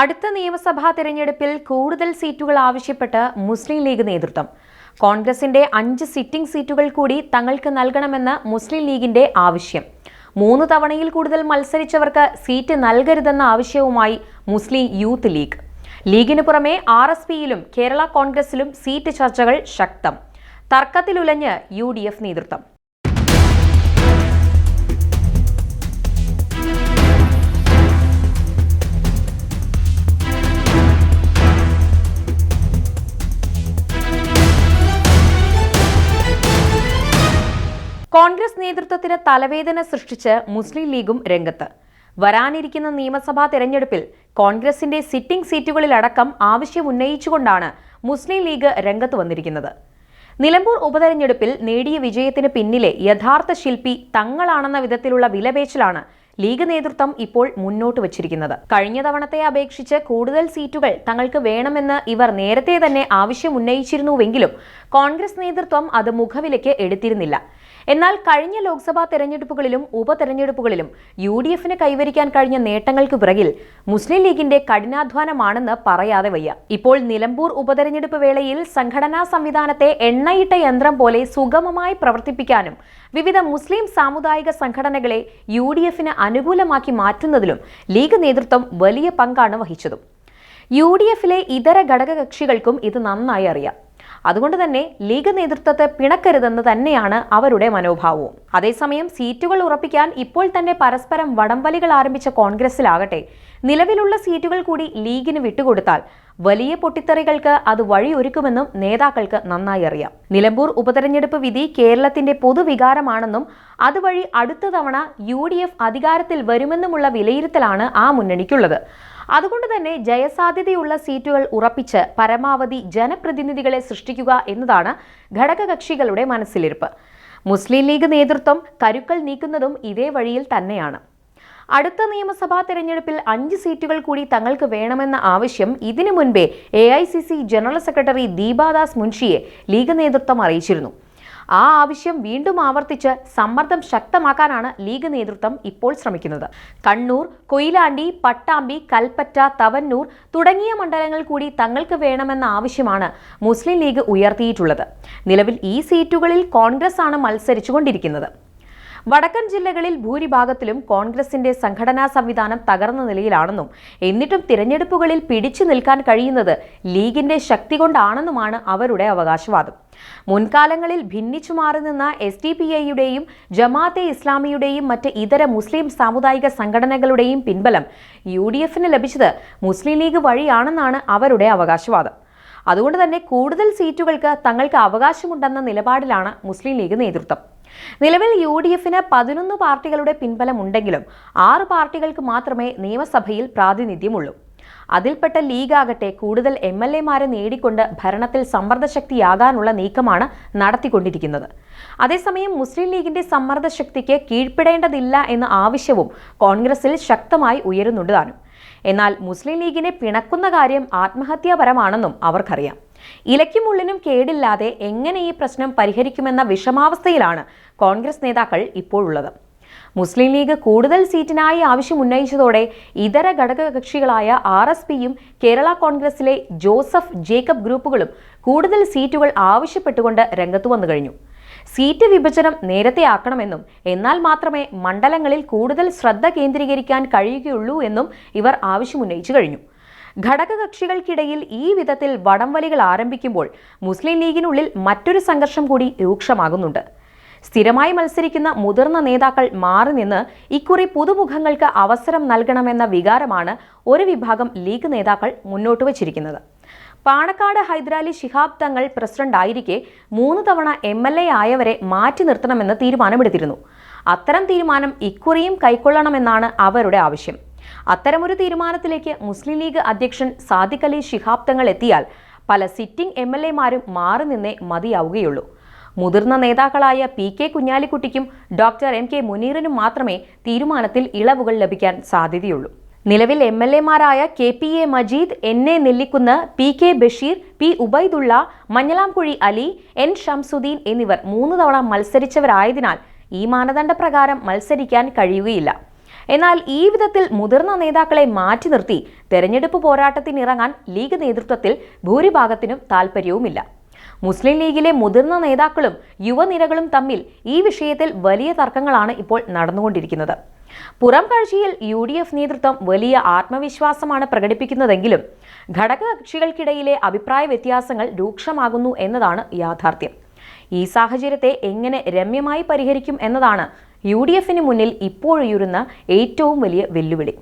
അടുത്ത നിയമസഭാ തെരഞ്ഞെടുപ്പിൽ കൂടുതൽ സീറ്റുകൾ ആവശ്യപ്പെട്ട് മുസ്ലിം ലീഗ് നേതൃത്വം. കോൺഗ്രസിന്റെ അഞ്ച് സിറ്റിംഗ് സീറ്റുകൾ കൂടി തങ്ങൾക്ക് നൽകണമെന്ന് മുസ്ലിം ലീഗിന്റെ ആവശ്യം. മൂന്ന് തവണയിൽ കൂടുതൽ മത്സരിച്ചവർക്ക് സീറ്റ് നൽകരുതെന്ന ആവശ്യവുമായി മുസ്ലിം യൂത്ത് ലീഗ്. ലീഗിന് പുറമെ ആർ എസ് പിയിലും കേരള കോൺഗ്രസിലും സീറ്റ് ചർച്ചകൾ ശക്തം. തർക്കത്തിലുലഞ്ഞ് യു ഡി എഫ് നേതൃത്വം. കോൺഗ്രസ് നേതൃത്വത്തിന് തലവേദന സൃഷ്ടിച്ച് മുസ്ലിം ലീഗും രംഗത്ത്. വരാനിരിക്കുന്ന നിയമസഭാ തെരഞ്ഞെടുപ്പിൽ കോൺഗ്രസിന്റെ സിറ്റിംഗ് സീറ്റുകളിലടക്കം ആവശ്യം ഉന്നയിച്ചുകൊണ്ടാണ് മുസ്ലിം ലീഗ് രംഗത്ത് വന്നിരിക്കുന്നത്. നിലമ്പൂർ ഉപതെരഞ്ഞെടുപ്പിൽ നേടിയ വിജയത്തിന് പിന്നിലെ യഥാർത്ഥ ശില്പി തങ്ങളാണെന്ന വിധത്തിലുള്ള വിലപേച്ചിലാണ് ലീഗ് നേതൃത്വം ഇപ്പോൾ മുന്നോട്ട് വച്ചിരിക്കുന്നത്. കഴിഞ്ഞ തവണത്തെ അപേക്ഷിച്ച് കൂടുതൽ സീറ്റുകൾ തങ്ങൾക്ക് വേണമെന്ന് ഇവർ നേരത്തെ തന്നെ ആവശ്യം ഉന്നയിച്ചിരുന്നുവെങ്കിലും കോൺഗ്രസ് നേതൃത്വം അത് മുഖവിലയ്ക്ക് എടുത്തിരുന്നില്ല. എന്നാൽ കഴിഞ്ഞ ലോക്സഭാ തെരഞ്ഞെടുപ്പുകളിലും ഉപതെരഞ്ഞെടുപ്പുകളിലും യു ഡി എഫിന് കൈവരിക്കാൻ കഴിഞ്ഞ നേട്ടങ്ങൾക്ക് പിറകിൽ മുസ്ലിം ലീഗിന്റെ കഠിനാധ്വാനമാണെന്ന് പറയാതെ വയ്യ. ഇപ്പോൾ നിലമ്പൂർ ഉപതെരഞ്ഞെടുപ്പ് വേളയിൽ സംഘടനാ സംവിധാനത്തെ എണ്ണയിട്ട യന്ത്രം പോലെ സുഗമമായി പ്രവർത്തിപ്പിക്കാനും വിവിധ മുസ്ലിം സാമുദായിക സംഘടനകളെ യു ഡി എഫിന് അനുകൂലമാക്കി മാറ്റുന്നതിലും ലീഗ് നേതൃത്വം വലിയ പങ്കാണ് വഹിച്ചതും. യു ഡി എഫിലെ ഇതര ഘടകകക്ഷികൾക്കും ഇത് നന്നായി അറിയാം. അതുകൊണ്ട് തന്നെ ലീഗ് നേതൃത്വത്തെ പിണക്കരുതെന്ന് തന്നെയാണ് അവരുടെ മനോഭാവവും. അതേസമയം സീറ്റുകൾ ഉറപ്പിക്കാൻ ഇപ്പോൾ തന്നെ പരസ്പരം വടംവലികൾ ആരംഭിച്ച കോൺഗ്രസിലാകട്ടെ നിലവിലുള്ള സീറ്റുകൾ കൂടി ലീഗിന് വിട്ടുകൊടുത്താൽ വലിയ പൊട്ടിത്തെറികൾക്ക് അത് വഴിയൊരുക്കുമെന്നും നേതാക്കൾക്ക് നന്നായി അറിയാം. നിലമ്പൂർ ഉപതെരഞ്ഞെടുപ്പ് വിധി കേരളത്തിന്റെ പൊതുവികാരമാണെന്നും അതുവഴി അടുത്ത തവണ യു അധികാരത്തിൽ വരുമെന്നുമുള്ള വിലയിരുത്തലാണ് ആ മുന്നണിക്കുള്ളത്. അതുകൊണ്ട് തന്നെ ജയസാധ്യതയുള്ള സീറ്റുകൾ ഉറപ്പിച്ച് പരമാവധി ജനപ്രതിനിധികളെ സൃഷ്ടിക്കുക എന്നതാണ് ഘടകകക്ഷികളുടെ മനസ്സിലിരിപ്പ്. മുസ്ലിം ലീഗ് നേതൃത്വം കരുക്കൾ നീക്കുന്നതും ഇതേ വഴിയിൽ തന്നെയാണ്. അടുത്ത നിയമസഭാ തെരഞ്ഞെടുപ്പിൽ അഞ്ച് സീറ്റുകൾ കൂടി തങ്ങൾക്ക് വേണമെന്ന ആവശ്യം ഇതിനു മുൻപേ എ ജനറൽ സെക്രട്ടറി ദീപാദാസ് മുൻഷിയെ ലീഗ് നേതൃത്വം അറിയിച്ചിരുന്നു. ആ ആവശ്യം വീണ്ടും ആവർത്തിച്ച് സമ്മർദ്ദം ശക്തമാക്കാനാണ് ലീഗ് നേതൃത്വം ഇപ്പോൾ ശ്രമിക്കുന്നത്. കണ്ണൂർ കൊയിലാണ്ടി പട്ടാമ്പി കൽപ്പറ്റ തവന്നൂർ തുടങ്ങിയ മണ്ഡലങ്ങൾ കൂടി തങ്ങൾക്ക് വേണമെന്ന ആവശ്യമാണ് മുസ്ലിം ലീഗ് ഉയർത്തിയിട്ടുള്ളത്. നിലവിൽ ഈ സീറ്റുകളിൽ കോൺഗ്രസ് ആണ് മത്സരിച്ചുകൊണ്ടിരിക്കുന്നത്. വടക്കൻ ജില്ലകളിൽ ഭൂരിഭാഗത്തിലും കോൺഗ്രസിന്റെ സംഘടനാ സംവിധാനം തകർന്ന നിലയിലാണെന്നും എന്നിട്ടും തിരഞ്ഞെടുപ്പുകളിൽ പിടിച്ചു നിൽക്കാൻ കഴിയുന്നത് ലീഗിന്റെ ശക്തി കൊണ്ടാണെന്നുമാണ് അവരുടെ അവകാശവാദം. മുൻകാലങ്ങളിൽ ഭിന്നിച്ചു മാറി നിന്ന എസ് ഡി പി ഐയുടെയും ജമാഅത്തെ ഇസ്ലാമിയുടെയും മറ്റ് ഇതര മുസ്ലിം സാമുദായിക സംഘടനകളുടെയും പിൻബലം യു ഡി എഫിന് ലഭിച്ചത് മുസ്ലിം ലീഗ് വഴിയാണെന്നാണ് അവരുടെ അവകാശവാദം. അതുകൊണ്ട് തന്നെ കൂടുതൽ സീറ്റുകൾക്ക് തങ്ങൾക്ക് അവകാശമുണ്ടെന്ന നിലപാടിലാണ് മുസ്ലിം ലീഗ് നേതൃത്വം. നിലവിൽ യു ഡി എഫിന് പതിനൊന്ന് പാർട്ടികളുടെ പിൻബലമുണ്ടെങ്കിലും ആറ് പാർട്ടികൾക്ക് മാത്രമേ നിയമസഭയിൽ പ്രാതിനിധ്യമുള്ളൂ. അതിൽപ്പെട്ട ലീഗാകട്ടെ കൂടുതൽ എം എൽ എമാരെ നേടിക്കൊണ്ട് ഭരണത്തിൽ സമ്മർദ്ദശക്തിയാകാനുള്ള നീക്കമാണ് നടത്തിക്കൊണ്ടിരിക്കുന്നത്. അതേസമയം മുസ്ലിം ലീഗിന്റെ സമ്മർദ്ദശക്തിക്ക് കീഴ്പ്പെടേണ്ടതില്ല എന്ന ആവശ്യവും കോൺഗ്രസിൽ ശക്തമായി ഉയരുന്നുണ്ട് താനും. എന്നാൽ മുസ്ലിം ലീഗിനെ പിണക്കുന്ന കാര്യം ആത്മഹത്യാപരമാണെന്നും അവർക്കറിയാം. ഇലയ്ക്കുമുള്ളിനും കേടില്ലാതെ എങ്ങനെ ഈ പ്രശ്നം പരിഹരിക്കുമെന്ന വിഷമാവസ്ഥയിലാണ് കോൺഗ്രസ് നേതാക്കൾ ഇപ്പോഴുള്ളത്. മുസ്ലിം ലീഗ് കൂടുതൽ സീറ്റിനായി ആവശ്യം ഉന്നയിച്ചതോടെ ഇതര ഘടകകക്ഷികളായ ആർ എസ് പിയും കേരള കോൺഗ്രസിലെ ജോസഫ് ജേക്കബ് ഗ്രൂപ്പുകളും കൂടുതൽ സീറ്റുകൾ ആവശ്യപ്പെട്ടുകൊണ്ട് രംഗത്തു വന്നു കഴിഞ്ഞു. സീറ്റ് വിഭജനം നേരത്തെ ആക്കണമെന്നും എന്നാൽ മാത്രമേ മണ്ഡലങ്ങളിൽ കൂടുതൽ ശ്രദ്ധ കേന്ദ്രീകരിക്കാൻ കഴിയുകയുള്ളൂ എന്നും ഇവർ ആവശ്യമുന്നയിച്ചു കഴിഞ്ഞു. ഘടകകക്ഷികൾക്കിടയിൽ ഈ വിധത്തിൽ വടംവലികൾ ആരംഭിക്കുമ്പോൾ മുസ്ലിം ലീഗിനുള്ളിൽ മറ്റൊരു സംഘർഷം കൂടി രൂക്ഷമാകുന്നുണ്ട്. സ്ഥിരമായി മത്സരിക്കുന്ന മുതിർന്ന നേതാക്കൾ മാറി നിന്ന് ഇക്കുറി പുതുമുഖങ്ങൾക്ക് അവസരം നൽകണമെന്ന വികാരമാണ് ഒരു വിഭാഗം ലീഗ് നേതാക്കൾ മുന്നോട്ട് വച്ചിരിക്കുന്നത്. പാണക്കാട് ഹൈദരാലി ശിഹാബ് തങ്ങൾ പ്രസിഡന്റ് ആയിരിക്കെ മൂന്ന് തവണ എം എൽ എ ആയവരെ മാറ്റി നിർത്തണമെന്ന് തീരുമാനമെടുത്തിരുന്നു. അത്തരം തീരുമാനം ഇക്കുറിയും കൈക്കൊള്ളണമെന്നാണ് അവരുടെ ആവശ്യം. അത്തരമൊരു തീരുമാനത്തിലേക്ക് മുസ്ലിം ലീഗ് അധ്യക്ഷൻ സാദിഖ് അലി ശിഹാബ് തങ്ങൾ എത്തിയാൽ പല സിറ്റിംഗ് എം എൽ എമാരും മാറി നിന്നേ മതിയാവുകയുള്ളൂ. മുതിർന്ന നേതാക്കളായ പി കെ കുഞ്ഞാലിക്കുട്ടിക്കും ഡോക്ടർ എം കെ മുനീറിനും മാത്രമേ തീരുമാനത്തിൽ ഇളവുകൾ ലഭിക്കാൻ സാധ്യതയുള്ളൂ. നിലവിൽ M L എമാരായ K P A Majeed N A Nellikkunnu P K Basheer P Ubaidulla Manjalamkuzhi Ali N Shamsuddin എന്നിവർ മൂന്ന് തവണ മത്സരിച്ചവരായതിനാൽ ഈ മാനദണ്ഡപ്രകാരം മത്സരിക്കാൻ കഴിയുകയില്ല. എന്നാൽ ഈ വിധത്തിൽ മുതിർന്ന നേതാക്കളെ മാറ്റി നിർത്തി തെരഞ്ഞെടുപ്പ് പോരാട്ടത്തിനിറങ്ങാൻ ലീഗ് നേതൃത്വത്തിൽ ഭൂരിഭാഗത്തിനും താൽപ്പര്യവുമില്ല മുസ്ലിം ലീഗിലെ മുതിർന്ന നേതാക്കളും യുവനിരകളും തമ്മിൽ ഈ വിഷയത്തിൽ വലിയ തർക്കങ്ങളാണ് ഇപ്പോൾ നടന്നുകൊണ്ടിരിക്കുന്നത്. പുറം കാഴ്ചയിൽ യു ഡി എഫ് നേതൃത്വം വലിയ ആത്മവിശ്വാസമാണ് പ്രകടിപ്പിക്കുന്നതെങ്കിലും ഘടകകക്ഷികൾക്കിടയിലെ അഭിപ്രായ വ്യത്യാസങ്ങൾ രൂക്ഷമാകുന്നു എന്നതാണ് യാഥാർത്ഥ്യം. ഈ സാഹചര്യത്തെ എങ്ങനെ രമ്യമായി പരിഹരിക്കും എന്നതാണ് യു ഡി എഫിന് മുന്നിൽ ഇപ്പോഴുയരുന്ന ഏറ്റവും വലിയ വെല്ലുവിളി.